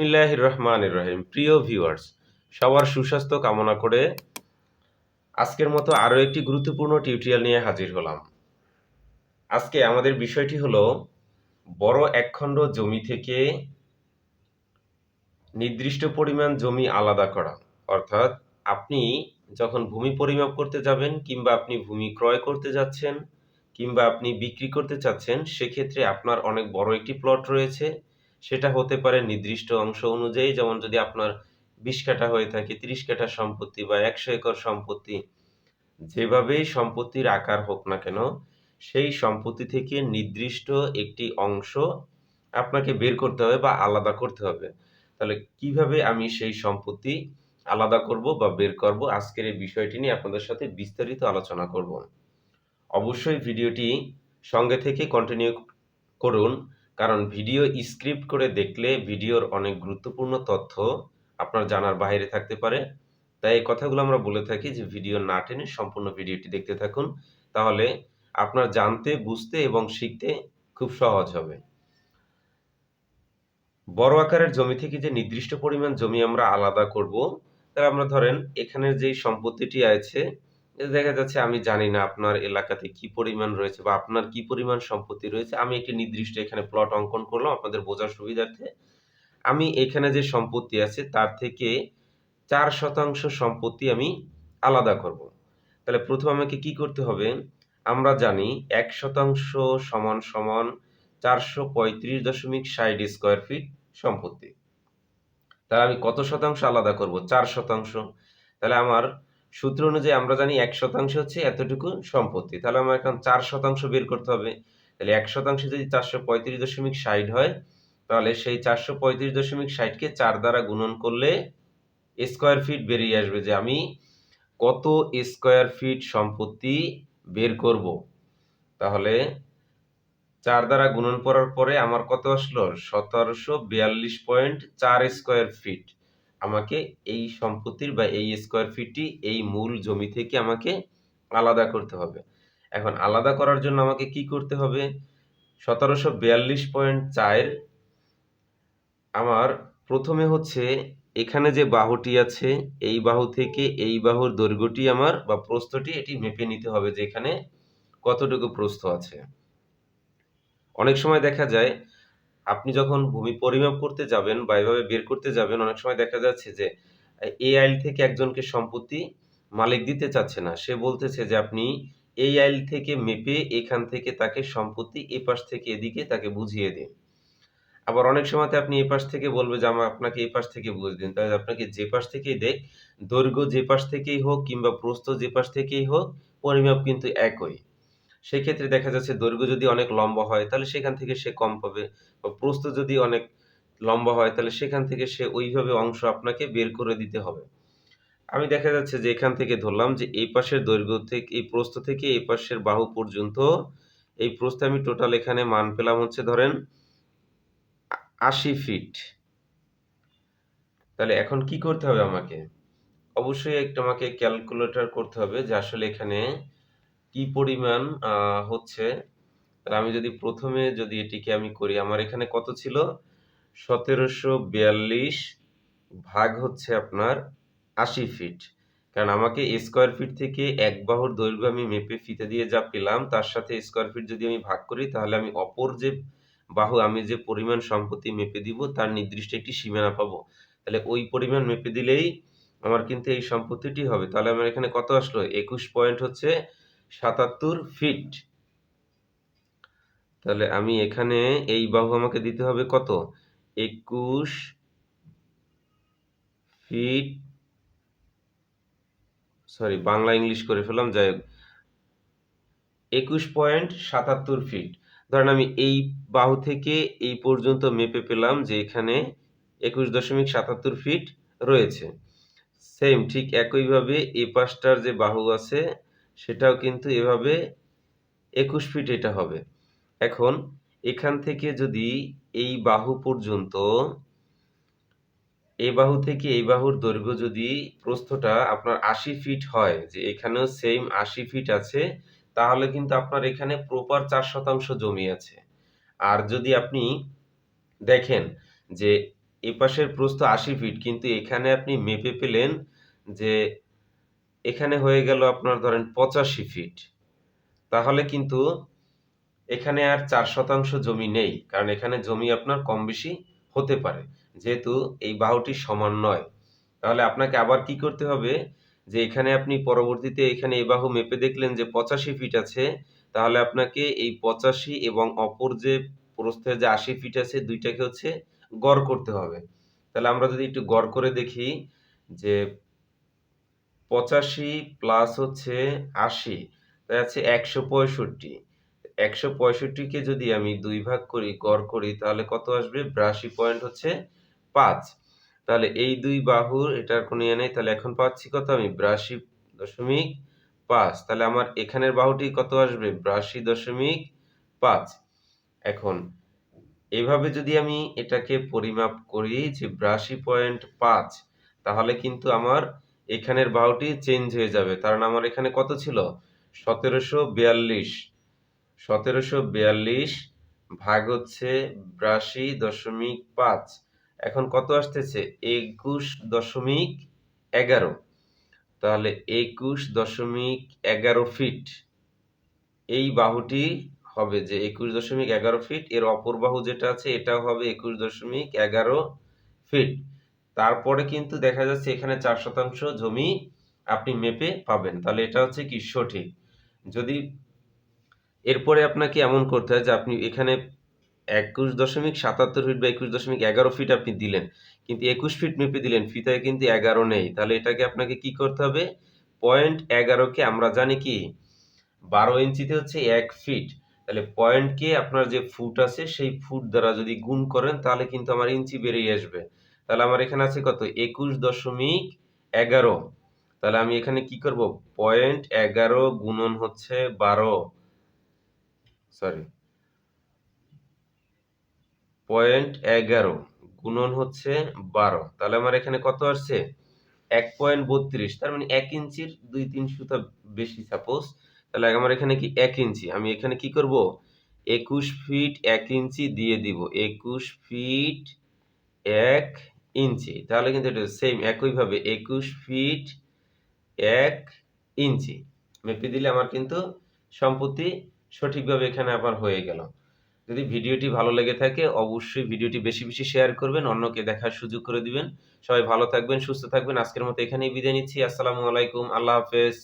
বিসমিল্লাহ রহমান রহিম প্রিয় ভিউয়ার্স, সবার সুস্বাস্থ্য কামনা করে আজকের মতো আরও একটি গুরুত্বপূর্ণ টিউটোরিয়াল নিয়ে হাজির হলাম। আজকে আমাদের বিষয়টি হলো, বড় একখণ্ড জমি থেকে নির্দিষ্ট পরিমাণ জমি আলাদা করা। অর্থাৎ আপনি যখন ভূমি পরিমাপ করতে যাবেন কিংবা আপনি ভূমি ক্রয় করতে যাচ্ছেন কিংবা আপনি বিক্রি করতে চাচ্ছেন, সেক্ষেত্রে আপনার অনেক বড় একটি প্লট রয়েছে। সেটা হতে পারে নির্দিষ্ট অংশ অনুযায়ী, যেমন যদি আপনার বিশ কাঠা হয়ে থাকে, তিরিশ কাঠা সম্পত্তি বা একশো একর সম্পত্তি যেভাবেই সম্পত্তির আকার হোক না কেন, সেই সম্পত্তি থেকে নির্দিষ্ট একটি অংশ আপনাকে বের করতে হবে বা আলাদা করতে হবে। তাহলে কীভাবে আমি সেই সম্পত্তি আলাদা করব বা বের করব, আজকের এই বিষয়টি নিয়ে আপনাদের সাথে বিস্তারিত আলোচনা করব। অবশ্যই ভিডিওটি সঙ্গে থেকে কন্টিনিউ করুন। কারণ ভিডিও স্ক্রিপ্ট করে দেখলে ভিডিওর অনেক গুরুত্বপূর্ণ তথ্য আপনার জানার বাইরে থাকতে পারে। তাই এই কথাগুলো আমরা বলে থাকি যে, ভিডিও না টেনে সম্পূর্ণ ভিডিওটি দেখতে থাকুন। তাহলে আপনার জানতে, বুঝতে এবং শিখতে খুব সহজ হবে। বড় আকারের জমি থেকে যে নির্দিষ্ট পরিমাণ জমি আমরা আলাদা করব তাহলে আমরা ধরেন এখানের যেই সম্পত্তিটি আছে দেখা যাচ্ছে আমি জানি না আপনার এলাকাতে কি পরিমাণ রয়েছে বা আপনার কি পরিমাণ সম্পত্তি রয়েছে। আমি একটি নির্দিষ্ট এখানে প্লট অঙ্কন করলাম আপনাদের বোঝার সুবিধার্থে। আমি এখানে যে সম্পত্তি আছে তার থেকে চার শতাংশ সম্পত্তি আমি আলাদা করব। তাহলে প্রথম আমাকে কি করতে হবে? আমরা জানি এক শতাংশ সমান সমান চারশো পঁয়ত্রিশ দশমিক ষাট স্কোয়ার ফিট সম্পত্তি। তাহলে আমি কত শতাংশ আলাদা করব? চার শতাংশ। তাহলে আমার সূত্র অনুযায়ী আমরা জানি এক শতাংশ হচ্ছে এতটুকু সম্পত্তি। তাহলে আমার এখন চার শতাংশ বের করতে হবে। তাহলে এক শতাংশ যদি চারশো পঁয়ত্রিশ দশমিক ষাট হয়, তাহলে সেই চারশো পঁয়ত্রিশ দশমিক ষাটকে চার দ্বারা গুণন করলে স্কোয়ার ফিট বেরিয়ে আসবে যে আমি কত স্কোয়ার ফিট সম্পত্তি বের করব। তাহলে চার দ্বারা গুণন করার পরে আমার কত আসলো? সতেরোশো বিয়াল্লিশ পয়েন্ট চার স্কোয়ার ফিট। আমাকে এই সম্পত্তির বা এই স্কোয়ার ফিটটি এই মূল জমি থেকে আমাকে আলাদা করতে হবে। এখন আলাদা করার জন্য আমাকে কি করতে হবে? সতেরোশো বিয়াল্লিশ পয়েন্ট চার আমার প্রথমে হচ্ছে এখানে যে বাহুটি আছে, এই বাহু থেকে এই বাহুর দৈর্ঘ্যটি আমার বা প্রস্থটি এটি মেপে নিতে হবে যে এখানে কতটুকু প্রস্থ আছে। অনেক সময় দেখা যায় আপনি যখন ভূমি পরিমাপ করতে যাবেন বা এভাবে বের করতে যাবেন, অনেক সময় দেখা যাচ্ছে যে এই আইল থেকে একজনকে সম্পত্তি মালিক দিতে চাচ্ছে না। সে বলতেছে যে, আপনি এই আইল থেকে মেপে এখান থেকে তাকে সম্পত্তি এ পাশ থেকে এদিকে তাকে বুঝিয়ে দিন। আবার অনেক সময়তে আপনি এ পাশ থেকে বলবে যে আমার আপনাকে এ পাশ থেকে বুঝ দিন। তাহলে আপনাকে যে পাশ থেকেই দেখ, দৈর্ঘ্য যে পাশ থেকেই হোক কিংবা প্রস্থ যে পাশ থেকেই হোক, পরিমাপ কিন্তু একই। সেক্ষেত্রে দেখা যাচ্ছে দৈর্ঘ্য যদি অনেক লম্বা হয়, তাহলে সেখান থেকে সে কম পাবে। বা প্রস্থ যদি অনেক লম্বা হয়, তাহলে সেখান থেকে সে ওইভাবে অংশ আপনাকে বের করে দিতে হবে। আমি দেখা যাচ্ছে যে এখান থেকে ধরলাম যে এই পাশের দৈর্ঘ্য থেকে, এই প্রস্থ থেকে এই পাশের বাহু পর্যন্ত, এই প্রস্থে আমি টোটাল এখানে মান পেলাম হচ্ছে ধরেন আশি ফিট তাহলে এখন কি করতে হবে আমাকে? অবশ্যই একটা আমাকে ক্যালকুলেটর করতে হবে যে আসলে এখানে কি পরিমাণ হচ্ছে আমি যদি প্রথমে যদি এটিকে আমি করি, আমার এখানে কত ছিল? সতেরোশো বিয়াল্লিশ ভাগ হচ্ছে আপনার আশি ফিট কারণ আমাকে স্কোয়ার ফিট থেকে এক বাহুর দৈর্ঘ্য আমি মেপে ফিতে দিয়ে যা পেলাম, তার সাথে স্কোয়ার ফিট যদি আমি ভাগ করি, তাহলে আমি অপর যে বাহু, আমি যে পরিমাণ সম্পত্তি মেপে দিব, তার নির্দিষ্ট একটি সীমানা পাবো। তাহলে ওই পরিমাণ মেপে দিলেই আমার কিন্তু এই সম্পত্তিটি হবে। তাহলে আমার এখানে কত আসলো? একুশ পয়েন্ট হচ্ছে সাতাত্তর ফিট তাহলে আমি এখানে এই বাহু আমাকে দিতে হবে কত? একুশ ফিট সরি বাংলা ইংলিশ করে ফেললাম, যাই হোক। একুশ পয়েন্ট সাতাত্তর ফিট ধরেন আমি এই বাহু থেকে এই পর্যন্ত মেপে পেলাম যে এখানে একুশ দশমিক সাতাত্তর ফিট রয়েছে। সেম ঠিক একইভাবে এ পাশটার যে বাহু আছে সেটাও কিন্তু এভাবে একুশ ফিট এটা হবে। এখন এখান থেকে যদি এই বাহু পর্যন্ত, এই বাহু থেকে এই বাহুর দৈর্ঘ্য যদি প্রস্থটা আপনার আশি ফিট হয়, যে এখানেও সেম আশি ফিট আছে, তাহলে কিন্তু আপনার এখানে প্রপার চার শতাংশ জমি আছে। আর যদি আপনি দেখেন যে এপাশের প্রস্থ ৮০ ফিট কিন্তু এখানে আপনি মেপে পেলেন যে এখানে হয়ে গেল আপনার ধরেন ৮৫ ফিট। তাহলে কিন্তু এখানে আর চার শতাংশ জমি নেই। কারণ এখানে জমি আপনার কম বেশি হতে পারে। যেহেতু এই বাহুটি সমান নয়। তাহলে আপনাকে আবার কি করতে হবে, যে এখানে আপনি পরবর্তীতে এখানে এই বাহু মেপে দেখলেন যে ৮৫ ফিট আছে। তাহলে আপনাকে এই ৮৫ এবং অপর যে প্রস্থের যে ৮০ ফিট আছে, দুইটাকে হচ্ছে গড় করতে হবে। তাহলে আমরা যদি একটু গড় করে দেখি যে ৮৫ প্লাস হচ্ছে ৮০ তাই আছে ১৬৫। ১৬৫ কে যদি আমি ২ ভাগ করি, গড় করি তাহলে কত আসবে? ৮২ পয়েন্ট হচ্ছে ৫। তাহলে এই ২ বাহুর এটার কোনো ইয়ে নেই। তাহলে এখন পাচ্ছি কত আমি? ৮২.৫ তাহলে আমার এখানের বাহুটি কত আসবে? ৮২.৫ এখন এভাবে যদি আমি এটাকে পরিমাপ করি যে ৮২.৫ তাহলে কিন্তু আমার এখানের বাহুটি চেঞ্জ হয়ে যাবে। কারণ আমার এখানে কত ছিল? ১৭৪২ ১৭৪২ ভাগ হচ্ছে ৮২.৫ এখন কত আসতেছে? ২১.১১ তাহলে ২১.১১ ফিট। এই বাহুটি হবে যে ২১.১১ ফিট এর অপর বাহু যেটা আছে, এটাও হবে ২১.১১ ফিট। তারপরে কিন্তু দেখা যাচ্ছে এখানে চার শতাংশ জমি আপনি মেপে পাবেন। তাহলে এটা হচ্ছে কি সঠিক। যদি এরপরে আপনাকে এমন করতে হয় যে আপনি এখানে ২১.৭৭ ফিট বা ২১.১১ ফিট আপনি দিলেন। কিন্তু ২১ ফিট মেপে দিলেন, ফিতায় কিন্তু ১১ নেই। তাহলে এটাকে আপনাকে কি করতে হবে? পয়েন্ট এগারোকে আমরা জানি কি? ১২ ইঞ্চিতে হচ্ছে এক ফিট। তাহলে পয়েন্টকে আপনার যে ফুট আছে সেই ফুট দ্বারা যদি গুণ করেন তাহলে কিন্তু আমার ইঞ্চি বেরিয়ে আসবে। তাহলে আমার এখানে আছে কত? ২১.১১ তাহলে আমি এখানে কি করব? পয়েন্ট ১১ গুণন হচ্ছে ১২ সরি পয়েন্ট ১১ গুণন হচ্ছে ১২ তাহলে আমার এখানে কত আসছে? ১.৩২ তার মানে এক ইঞ্চির ২-৩ সুতা বেশি সাপোজ তাহলে আমার এখানে কি এক ইঞ্চি আমি এখানে কি করব? ২১ ফিট এক ইঞ্চি দিয়ে দিব। ২১ ফিট ১ ইঞ্চি তাহলে কিন্তু এটা সেম একইভাবে ২১ ফিট এক ইঞ্চি মেপে দিলে আমার কিন্তু সম্পত্তি সঠিকভাবে এখানে আবার হয়ে গেল। যদি ভিডিওটি ভালো লেগে থাকে অবশ্যই ভিডিওটি বেশি, বেশি শেয়ার করবেন, অন্যকে দেখার সুযোগ করে দিবেন। সবাই ভালো থাকবেন, সুস্থ থাকবেন। আজকের মতো এখানেই বিদায় নিচ্ছি। আসসালামু আলাইকুম। আল্লাহ হাফেজ।